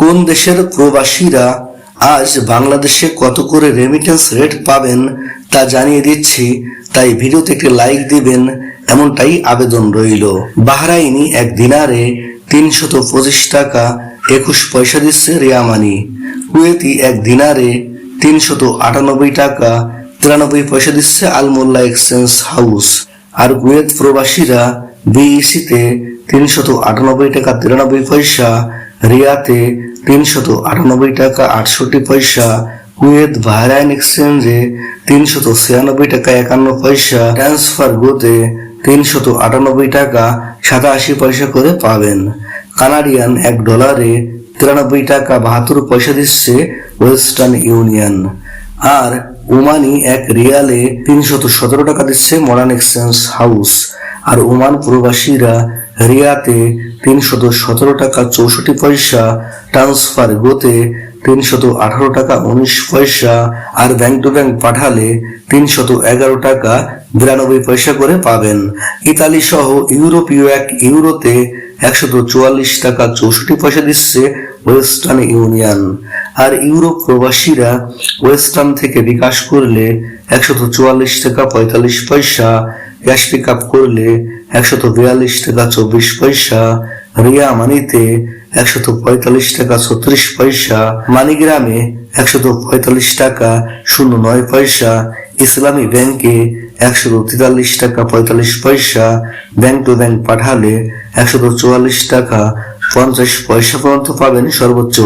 কোন দেশের প্রবাসীরা আজ বাংলাদেশে কত করে রেমিটেন্স রেট পাবেন তা জানিয়ে দিচ্ছি। তাই ভিডিওতে একটি লাইক দিবেন, এমনটাই আবেদন রইল। বাহরাইনি এক দিনারে তিনশত পঁচিশ টাকা, একুশ পয়সা দিচ্ছে রিয়ামানি কুয়েতি এক দিনারে তিনশত আটানব্বই টাকা, তিরানব্বই পয়সা দিচ্ছে আলমোল্লা এক্সচেঞ্জ হাউস। আর কুয়েত প্রবাসীরা বিইসিতে তিনশত আটানব্বই টাকা, তিরানব্বই পয়সা, রিয়াতে তিনশত আটানব্বই টাকা আটষট্টি পয়সা, কুয়েত বাহরাইন এক্সচেঞ্জে তিনশত ছিয়ানব্বই টাকা একান্ন পয়সা, ট্রান্সফার গোতে তিনশত আটানব্বই টাকা সাতাশি পয়সা করে পাবেন। কানাডিয়ান এক ডলারে তিরানব্বই টাকা বাহাত্তর পয়সা দিচ্ছে ওয়েস্টার্ন ইউনিয়ন। আর ওমানি এক রিয়ালে তিনশত সতেরো টাকা দিচ্ছে মডার্ন এক্সচেঞ্জ হাউস। আর ওমান প্রবাসীরা রিয়াতে তিনশত সতেরো টাকা চৌষট্টি পয়সা ট্রান্সফার গোতে তিনশত আঠারো টাকা উনিশ পয়সা, আর ব্যাংক টু ব্যাংক পাঠালে তিনশত এগারো টাকা বিরানব্বই পয়সা করে পাবেন। ইতালি সহ ইউরোপীয় এক ইউরোতে একশত চুয়াল্লিশ টাকা চৌষট্টি পয়সা দিচ্ছে ওয়েস্টার্ন ইউনিয়ন আর ইউরোপ প্রবাসীরা ওয়েস্টার্ন থেকে বিকাশ করলে একশত চুয়াল্লিশ টাকা পঁয়তাল্লিশ পয়সা ক্যাশ পিক আপ করলে একশত বিয়াল্লিশ টাকা চব্বিশ পয়সা, রিয়া মানিতে একশত পঁয়তাল্লিশ টাকা ছত্রিশ পয়সা, মানিগ্রামে একশত পঁয়তাল্লিশ টাকা শূন্য নয় পয়সা, ইসলামী ব্যাংকে একশত তেতাল্লিশ টাকা পঁয়তাল্লিশ পয়সা, ব্যাংক টু ব্যাংক পাঠালে একশত চুয়াল্লিশ টাকা পঞ্চাশ পয়সা পর্যন্ত পাবেন সর্বোচ্চ।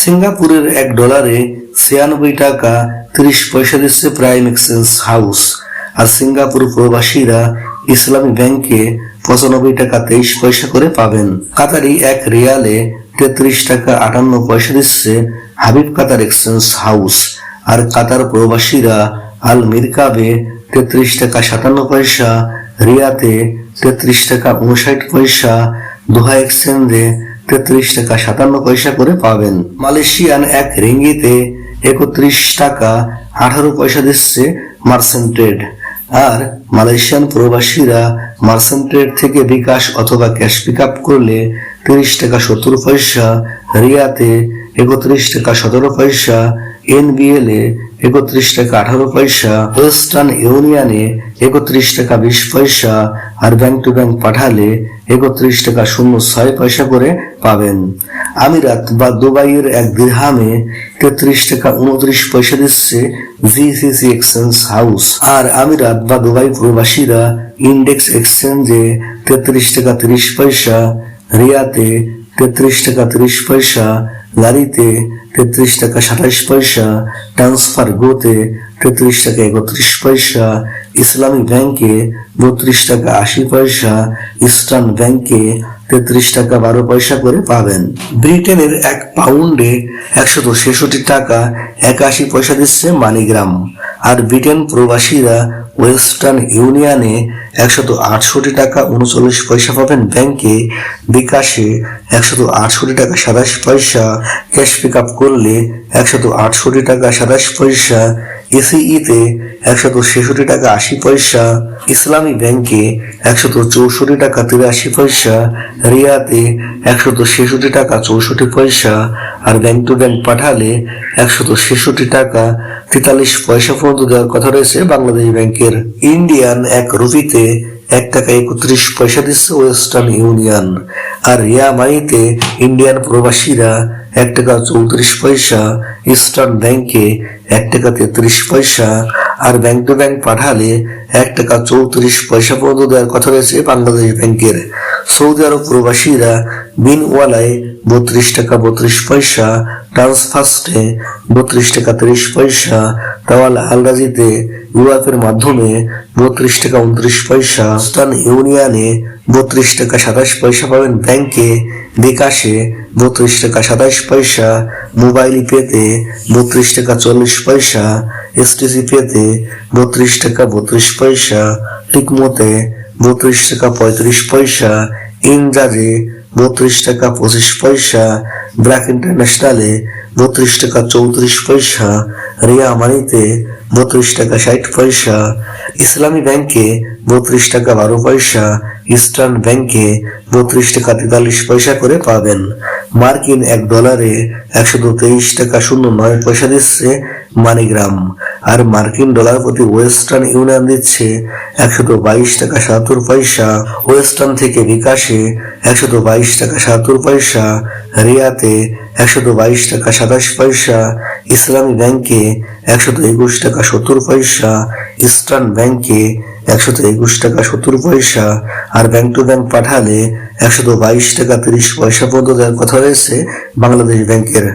সিঙ্গাপুরের এক ডলারে ছিয়ানব্বই টাকা তিরিশ পয়সা দিচ্ছে প্রাইম এক্সচেঞ্জ হাউস। আর সিঙ্গাপুর প্রবাসীরা ইসলামী ব্যাংকে পঁচানব্বই টাকা তেইশ পয়সা করে পাবেন। কাতারি এক রিয়ালে তেত্রিশ টাকা আটান্ন পয়সা দিচ্ছে হাবিব কাতার এক্সচেঞ্জ হাউস। আর কাতার প্রবাসীরা আল মিরকাবে তেত্রিশ টাকা সাতান্ন পয়সা, রিয়াতে তেত্রিশ টাকা উনষাট পয়সা, দোহা এক্সচেঞ্জে তেত্রিশ টাকা সাতান্ন পয়সা করে পাবেন। মালয়েশিয়ান এক রিঙ্গিতে একত্রিশ টাকা আঠারো পয়সা দিচ্ছে মার্সেন্ট ট্রেড আর মালয়েশিয়ান প্রবাসীরা মার্সেন্ট ট্রেড থেকে বিকাশ অথবা ক্যাশ পিক আপ করলে তিরিশ টাকা সত্তর পয়সা, রিয়াতে একত্রিশ টাকা সতেরো পয়সা, এনবিএল এ একত্রিশ টাকা আঠারো পয়সা, ওয়েস্টার্ন ইউনিয়নে একত্রিশ টাকা বিশ পয়সা আর ব্যাংক টু ব্যাংক পাঠালে একত্রিশ টাকা শূন্য ছয় পয়সা করে পাবেন। আমিরাত বা দুবাইয়ের এক দিরহামে তেত্রিশ টাকা উনত্রিশ পয়সা দিচ্ছে জিসিসি এক্সচেঞ্জ হাউস। আর আমিরাত বা দুবাই প্রবাসীরা ইন্ডেক্স এক্সচেঞ্জে তেত্রিশ টাকা তিরিশ পয়সা, রিয়াতে তেত্রিশ টাকা তিরিশ পয়সা লারিতে তেত্রিশ টাকা সাতাইশ পয়সা, ট্রান্সফার গোতে তেত্রিশ টাকা একত্রিশ পয়সা, ইসলামী ব্যাংকে বত্রিশ টাকা আশি পয়সা, ইস্টার্ন ব্যাংকে তেত্রিশ টাকা বারো পয়সা করে পাবেন। ব্রিটেনের এক পাউন্ডে একশত ছেষট্টি টাকা একাশি পয়সা দিচ্ছে মানিগ্রাম। আর ব্রিটেন প্রবাসীরা ওয়েস্টার্ন ইউনিয়নে একশত আটষট্টি টাকা উনচল্লিশ পয়সা পাবেন ব্যাংকে, বিকাশে একশত আটষট্টি টাকা সাতাশ পয়সা, ক্যাশ পিক আপ করলে একশত আটষট্টি টাকা সাতাশ পয়সা এসিইতে একশত ছেষট্টি টাকা আশি পয়সা, ইসলামী ব্যাংকে একশত চৌষট্টি টাকা তিরাশি পয়সা, রিয়াতে একশত ছেষট্টি টাকা চৌষট্টি পয়সা আর ব্যাংক টু ব্যাংক পাঠালে একশত ছেষট্টি টাকা তেতাল্লিশ পয়সা পর্যন্ত দেওয়ার কথা রয়েছে বাংলাদেশ ব্যাংকের। ইন্ডিয়ান এক রুপিতে এক টাকা একত্রিশ পয়সা দিচ্ছে ওয়েস্টার্ন ইউনিয়ন। আর রিয়া মানিতে ইন্ডিয়ান প্রবাসীরা এক টাকা চৌত্রিশ পয়সা, ইস্টার্ন ব্যাংকে এক টাকা তেত্রিশ পয়সা, আর ব্যাংক টু ব্যাংক পাঠালে এক টাকা চৌত্রিশ পয়সা পর্যন্ত দেওয়ার কথা রয়েছে বাংলাদেশ ব্যাংকের। সৌদি আরব প্রবাসীরা বিনওয়ালায় বত্রিশ টাকা বত্রিশ পয়সা ট্রান্সফার্স্টে বত্রিশ টাকা তিরিশ পয়সা, তাওয়াল আলরাজিতে ইউআইপের মাধ্যমে বত্রিশ টাকা উনত্রিশ পয়সা ইউনিয়নে বত্রিশ টাকা সাতাশ পয়সা পাবেন ব্যাংকে বিকাশে বত্রিশ টাকা সাতাশ পয়সা মোবাইল পেতে বত্রিশ টাকা চল্লিশ পয়সা এসটিসি পেতে বত্রিশ টাকা বত্রিশ পয়সা টিকমোতে বত্রিশ টাকা পঁয়ত্রিশ পয়সা ইনজাজে বত্রিশ টাকা পঁচিশ পয়সা ব্র্যাক ইন্টারন্যাশনালে বত্রিশ টাকা চৌত্রিশ পয়সা রিয়া মানিতে বত্রিশ টাকা ষাট পয়সা ইসলামী ব্যাংকে বত্রিশ টাকা বারো পয়সা ইস্টার্ন ব্যাংকে বত্রিশ টাকা তেতাল্লিশ পয়সা করে পাবেন। মার্কিন এক ডলারে একশত তেইশ টাকা শূন্য নয় পয়সা দিচ্ছে মানিগ্রাম। আর মার্কিন ডলার প্রতি ওয়েস্টার্ন ইউনিয়ন দিচ্ছে একশত বাইশ টাকা সাতাত্তর পয়সা। ওয়েস্টার্ন থেকে বিকাশে একশত বাইশ টাকা সাতাত্তর পয়সা। রিয়াতে একশত বাইশ টাকা সাতাশ পয়সা। ইসলামী ব্যাংকে একশত একুশ টাকা সত্তর পয়সা। ইস্টার্ন ব্যাংকে একশত একুশ টাকা সত্তর পয়সা। আর ব্যাংক টু ব্যাংক পাঠালে একশত বাইশ টাকা তিরিশ পয়সা পর্যন্ত দেওয়ার কথা রয়েছে বাংলাদেশ ব্যাংকের।